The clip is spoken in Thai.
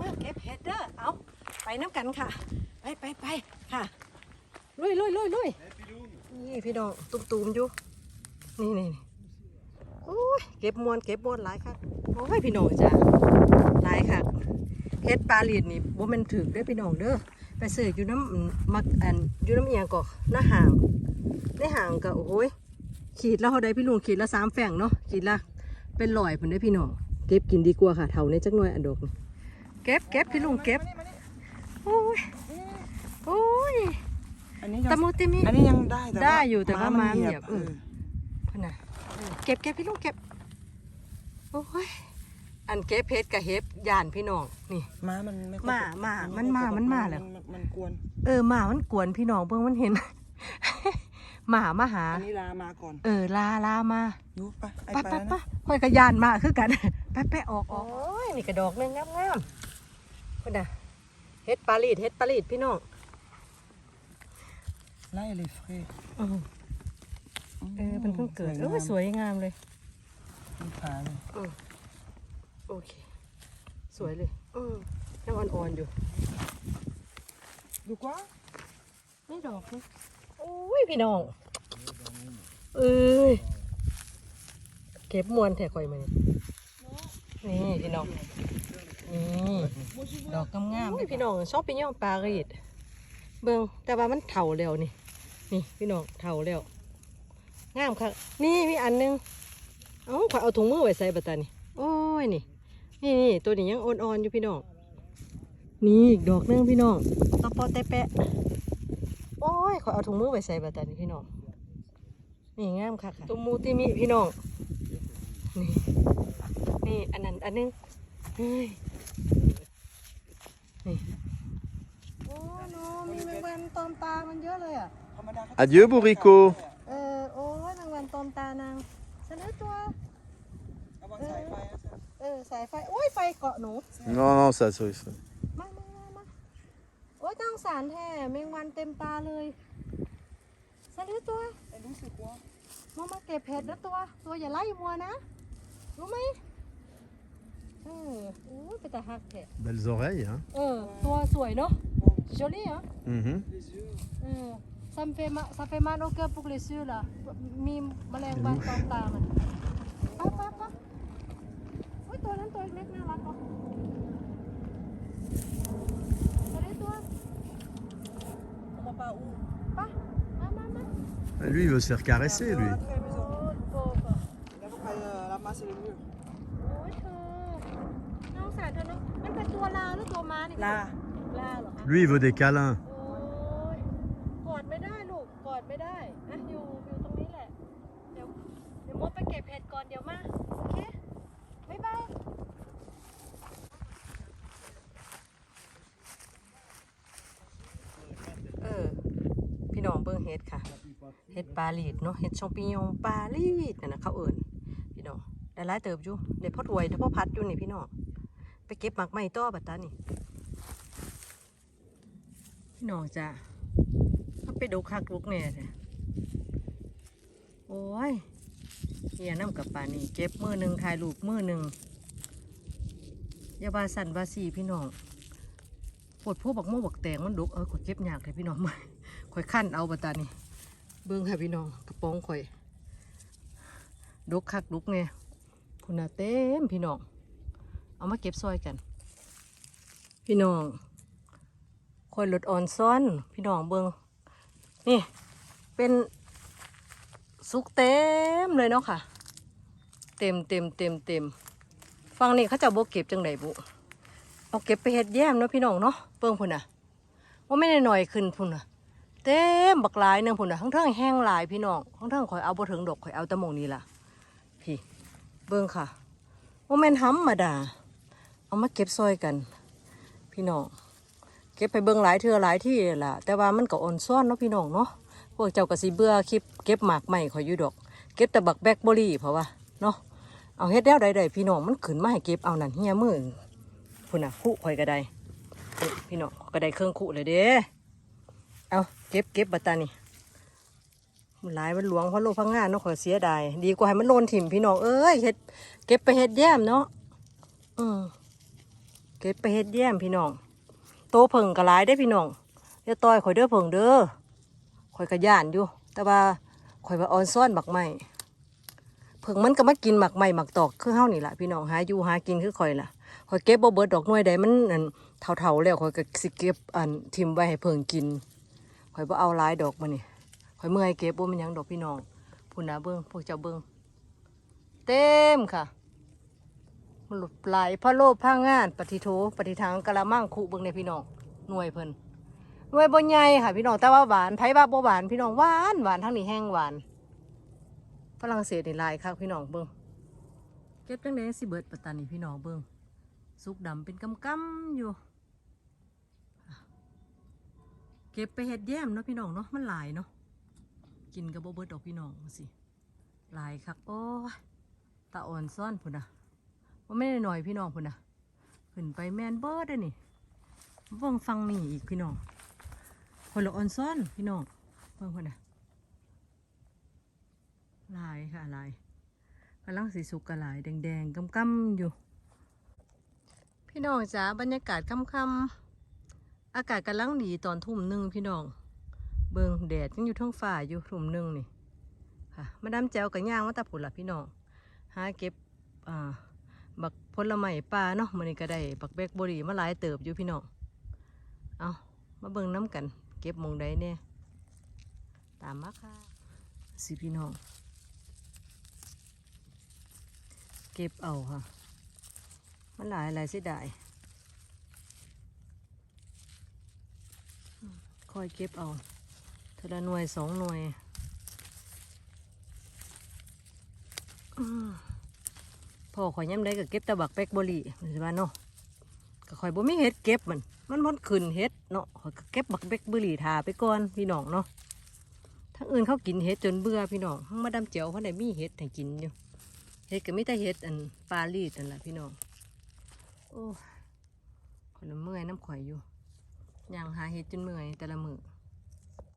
มาเก็บเห็ดเด้อเอาไปน้ำกันค่ะ ไปไปไปค่ะลุยลุยลุยลุยนี่พี่น้องตุ้มตูมๆอยู่นี่นี่โอ้ยเก็บมวนเก็บมวนหลายค่ะโอ้ยพี่น้องจ้าหลายค่ะเห็ดปลาลีดนี่บ่มันถือเด้พี่น้องเด้อไปซื้ออยู่น้ำมักอันอยู่น้ำเอียงก่อหน้าห่างในห่างก็โอ้ยขีดและเท่าใดพี่ลุงขีดละสามแฝงเนาะขีดละเป็นร้อยผนได้พี่น้องเก็บกินดีกว่าค่ะเท่านี้จักหน่อยอันดกนี่ เก็บเก็บพี่ลุงเก็บโอ้ยโอ้ยอันนี้ยังตะมูติมิอันนี้ยังได้แต่ได้อยู่แต่ว่าม้าเหเหยียียยบบเออเออพ่นน่ะเออเก็บเก็บพี่ลุงเก็บโอ้ยอันเก็บเพชรกับเฮ็บยานพี่น้องนี่ม้ามันไม่ค่อยม้าม้ามันม้ามันม้าแล้วนมันกวนเออหมามันกวนพี่น้องเบิ่งมันเห็นหมามาหาอันนี้ลามาก่อน เออลาลามายูไปไอ้ไปไปไปแล้วไปนะค่อยกระยานมาคือกันไปไปออกออกโอ้ยนี่กระดอกหนึงงามงาม พ่นน่ะเฮ็ดปลาลีดเฮ็ดปลาลีดพี่น้องไล่เลยเฟรอือเออมันเพิ่งเกิดเออสวยงามเลยมันขาเลยอืมโอเค สวยเลยอืมยังอ่อนๆอยู่ ดูกว่าไม่ดอกเลยโอ้ยพี่น้องเอ้ยเก็บมวนแถข่อยมานี่นี่พี่น้องนี่ ดอกงามๆเลยพี่น้องชอบไปย่องปลารีดเบิ่งแต่ว่ามันเถาแล้วนี่ นี่พี่น้องเถาแล้วงามค่ะนี่มีอันหนึงเอ้าข่อยเอาถุงมือไว้ใส่บัตตานี่โอ้ยนี่นี่นี่ตัวนี้ยังอ่อนๆอยู่พี่น้องนี่อีกดอกหนึงพี่น้องตะปอแต่แปะโอ้ยข่อยเอาถุงมือไว้ใส่บัตตานี่พี่น้องนี่งามค่ะค่ะตุมมูติมิพี่น้องนี่นี่อันนั้นอันหนึงเฮ้ย นี่โอ้โนมีแมงวันตอมตามันเยอะเลยอะธรรมดาเขา Adieu, Bourrico. เออโอ้ยแมงวันตอมตานางเสนอตัวระวังสายไฟนะเออสายไฟโอ้ยไฟเกาะหนู Non, non, ça, ça, ça. มามามามาโอ้ยตั้งสารแท้แมงวันเต็มตาเลยสะดือตัวไอ้รู้สึกว่ามามาเก็บเห็ดนะตัว ตัวอย่าไล่มัวนะ รู้ไหม เออโอ้ยเป็นตาหักแท้ Belles oreilles, hein. เออ ตัวสวยเนาะ joli อ่ะ Mhm. les yeux เออ ça me fait mal ça fait mal au cœur pour les yeux là มีแมลงวันตอมตามันไปไปไปโอ้ยตัวนั้นตัวเล็กน่ารักเนาะสะดือตัว comment pas où ไปมามามา Lui, il veut se faire caresser, lui. ารเธอเนาะมันเป็นตัวลาหรือตัวม้านี่ลาลาเหรอคะ Lui, il veut des câlins. โอ้ยกอดไม่ได้ลูกกอดไม่ได้อะอยู่อยู่ตรงนี้แหละ เดี๋ยวเดี๋ยวมดไปเก็บเห็ดก่อนเดี๋ยวมาโอเคบ๊ายบายเออ พี่น้องเบิ่งเห็ดค่ะเห็ดปลาลีดเนาะเห็ดชองปิญองปลาลีดนั่นนะเขาเอิ่นพี่น้องได้หลายเติบอยู่ได้พอถวยได้พอพัดอยู่นี่พี่น้อง ไปเก็บหมักไม้ต่อบัดตานี่พี่น้องจ้ะถ้าไปดูคักลุกเนี่ยโอ้ยเฮียน้ำกับปลานี่เก็บมือหนึ่งถ่ายรูปมือหนึ่งอยาบาสันบาสีพี่น้องปวดพวกบักโม่บักแตงมันดุกเออข่อยเก็บยากเลยพี่น้องมาข่อยขั้นเอาบัดตานี่เบิ้งค่ะพี่น้องกระโปรงข่อยดุกคักดุกเนี่ยคุณน่ะเต็มพี่น้อง เอามาเก็บซอยกัน พี่น้องคอยลดอ่อนซ้อน พี่น้องเบิงนี่ เป็นสุกเต็มเลยเนาะค่ะ เต็มเต็มเต็มเต็มฟังนี่เขาจะโบเก็บจังไดบุเอาเก็บไปเฮ็ดแย้มเนาะพี่น้องเนาะเบิ่งพุ่นน่ะว่าไม่ได้หน่อยขึ้นพุ่นน่ะ เต็มบักหลายหนึงพุ่นน่ะทั้งเทิงแห้งหลายพี่น้องทั้งเทิงข่อยเอาบ่ถึงดอกข่อยเอาตะมงนี้ล่ะพี่ เบิ่งค่ะว่าแม่นธรรมาดา เอามาเก็บซอยกัน พี่น้องเก็บไปเบิ่งหลายเทือหลายที่ล่ะ แต่ว่ามันก็อ่อนซ้อนเนาะพี่น้องเนาะพวกเจ้าก็สิเบื่อคลิปเก็บหมากใหม่ขอยอยู่ดอก เก็บแต่บักแบกบอรี่เพราะว่าเนาะเอาเฮ็ดแล้วใดๆพี่น้องมันขึ้นมาให้เก็บเอานั่นเฮียมือพุ่นน่ะคู่ข่อยก็ได้พี่น้องก็ได้เครื่องคู่เลยเด้เอาเก็บเก็บบัดตานี่มันหลายมันหลวงเพราะโลพังงานเนาะขอยเสียดายดีกว่าให้มันโลนถิ่มพี่น้องเอ้ยเฮ็ดเก็บไปเฮ็ดแย้มเนาะอืม เก็บไปเฮ็ดแย้มพี่น้อง โตเพิ่งกะหลายได้พี่น้องอย่าต่อยข่อยเด้อเพิ่งเด้อข่อยกะย่านอยู่ แต่ว่าข่อยว่าออนซ่อนหมักไหม้เพิ่งมันก็มากินหมักไหม้หมักตอกคือเฮานี่แหละพี่น้องหาอยู่หากินคือข่อยล่ะข่อยเก็บบ่เบิดดอกน่วยใดมันอันเฒ่าๆแล้วข่อยก็สิเก็บอันทิมไว้ให้เพิ่งกินข่อยบ่เอาหลายดอกมานี่ข่อยเมื่อยเก็บบ่มันยังดอกพี่น้องพุ่นนะเบิ่งพวกเจ้าเบิ่งเต็มค่ะ หลุดปลายพระโลภพางานปฏิโทปฏิทางกะละมังคุเบิ่งในพี่น้องหน่วยเพิ่นหน่วยบ่ใหญ่ค่ะ พี่น้องแต่ว่าหวานไผว่าบ่หวานพี่น้องหวานหวานทั้งนี้แห้งหวานฝรั่งเศสนี่ลายคักพี่น้องเบิ่งเก็บจังได๋สิเบิดปัตตานีพี่น้องเบิ่งสุกดำเป็นกำกำอยู่ เก็บไปเฮ็ดแย้มเนาะพี่น้องเนาะมันหลายเนาะกินก็บ่เบิดดอกพี่น้องสิหลายคักโอ้ตาอ่อนซ่อนพุ่นน่ะว่า ไม่ได้หน่อยพี่น้องพุ่นนะขึ้นไปแมนเบิร์ดได้นี่เบิ่งฟังนี่อีกพี่น้องคนละออนซอนพี่น้องเบิ่งคนน่ะลายค่ะลายกำลังสีสุกกะลายแดงๆกำๆอยู่ พี่น้องจ๋าบรรยากาศค่ำๆอากาศกำลังดีตอนทุ่มหนึ่งพี่น้อง เบิ่งแดดยังอยู่ท้องฟ้าอยู่ทุ่มหนึ่งนี่ค่ะมาดามแจวกับย่างมาตาผุนละพี่น้องหาเก็บอ่า บักผลไม้ป่าเนาะมันนี้ก็ได้บักแบกบรีมาหลายเติบอยู่พี่น้องเอามาเบิ่งน้ำกัน เก็บมองใดเนี่ยตามมาค่ะสิพี่น้องเก็บเอาค่ะ มันหลายหลายเสียดายคอยเก็บเอาเทละหน่วยสองหน่วยอืม พ่อข่อยย้ำได้ก็เก็บตะบักแป๊กบรีมันสิว่าเนาะก็ข่อยบ่มีเห็ดเก็บมัน มันพ้นขึ้นเห็ดเนาะข่อยก็เก็บบักแป๊กบรีทาไปก่อนพี่น้องเนาะทั้งอื่นเขากินเห็ดจนเบื่อพี่น้องทั้งมาดำเจียวเขาได้มีเห็ดให้กินอยู่เห็ดก็มีแต่เห็ดอันปลาลีดนั่นแหละพี่น้องโอ้ข่อยเมื่อยน้ำข่อยอยู่ย่างหาเห็ดจนเมื่อยแต่ละมือ